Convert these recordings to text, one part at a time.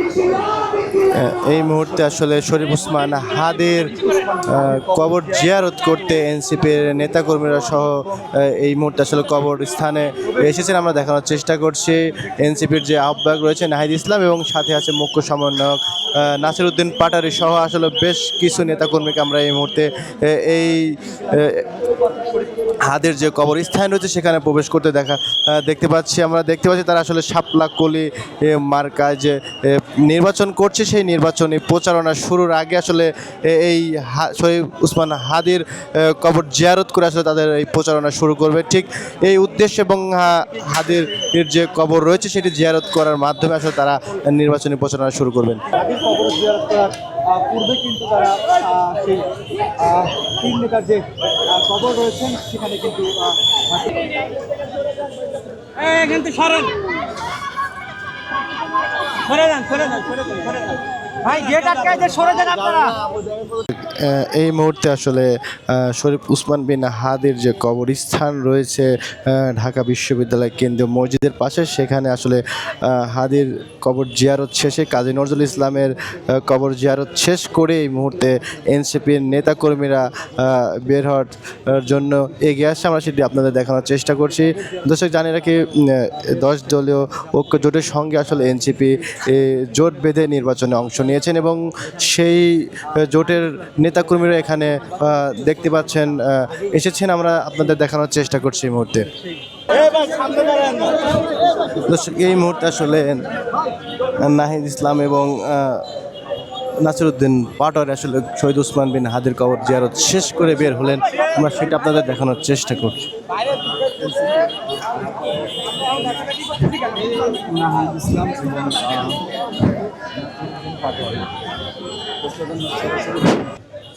¡Felicidades! এই মুহূর্তে আসলে শরীফ উসমান হাদের কবর জিয়ারত করতে এনসিপির নেতাকর্মীরা সহ এই মুহূর্তে আসলে কবর স্থানে এসেছেন। আমরা দেখানোর চেষ্টা করছি এনসিপির যে আহ্বায়ক রয়েছে নাহিদ ইসলাম এবং সাথে আছে মুখ্য সমন্বয়ক নাসির উদ্দিন পাটারি সহ আসলে বেশ কিছু নেতাকর্মীকে আমরা এই মুহূর্তে এই হাদের যে কবরস্থান রয়েছে সেখানে প্রবেশ করতে দেখা দেখতে পাচ্ছি। আমরা দেখতে পাচ্ছি তারা আসলে শাপলা কলি এ, মার্কায় যে নির্বাচন করছে সেই নির্বাচনী প্রচারণা শুরুর আগে আসলে এই হা- শহীদ উসমান হাদির কবর জিয়ারত করে আসলে তাদের এই প্রচারণা শুরু করবে। ঠিক এই উদ্দেশ্য এবং হা- হাদির যে কবর রয়েছে সেটি জিয়ারত করার মাধ্যমে আসলে তারা নির্বাচনী প্রচারণা শুরু করবেন। তাদের কবর জিয়ারত করার আহ, পূর্বে কিন্তু তারা সেই তিন নেতার যে কবর রয়েছেন সেখানে কিন্তু এখান থেকে সরেন। এই মুহূর্তে আসলে শরীফ উসমান বিন হাদির যে কবরস্থান রয়েছে ঢাকা বিশ্ববিদ্যালয় কেন্দ্রীয় মসজিদের পাশে, সেখানে আসলে হাদির কবর জিয়ারত শেষে, কাজী নজরুল ইসলামের কবর জিয়ারত শেষ করে এই মুহূর্তে এনসিপির নেতাকর্মীরা বের হওয়ার জন্য এগিয়ে আসছে। আমরা সেটি আপনাদের দেখানোর চেষ্টা করছি। দর্শক জানি রাখি দশ দলীয় ঐক্য জোটের সঙ্গে আসলে এনসিপি জোট বেঁধে নির্বাচনে অংশ নিয়েছেন এবং সেই জোটের নেতাকর্মীরা এখানে দেখতে পাচ্ছেন এসেছেন। আমরা আপনাদের দেখানোর চেষ্টা করছি এই মুহূর্তে। এই মুহূর্তে আসলে নাহিদ ইসলাম এবং নাসিরুদ্দিন পাটোয়ার আসলে শহীদ উসমান বিন হাদির কবর জিয়ারত শেষ করে বের হলেন। আমরা সেটা আপনাদের দেখানোর চেষ্টা করছি। ইসলাম এবং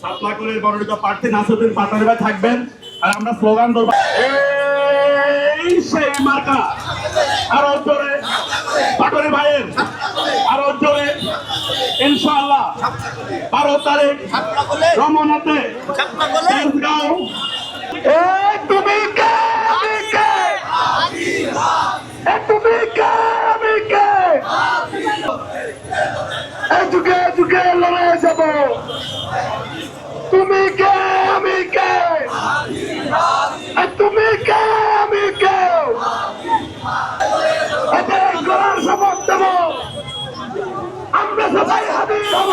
সাতলাকুলের মনোনীত প্রার্থী নাসুদ্দিন পাতারিবা থাকবেন। আর আমরা স্লোগান দেবো এই সেই মার্কা। আরও জোরে পাটরি ভাইয়ের আরও জোরে ইনশাআল্লাহ। বারো তারিখ রমনাতে। তেজগাঁও এই তুমি কে আমি কে এই তুমি কে আমি কে যুগে লড়াই যাব। তুমি কে, আমি তুমি কে, আমি কে? এদের করার শপথ দেব আমরা সবাই হাজির হব।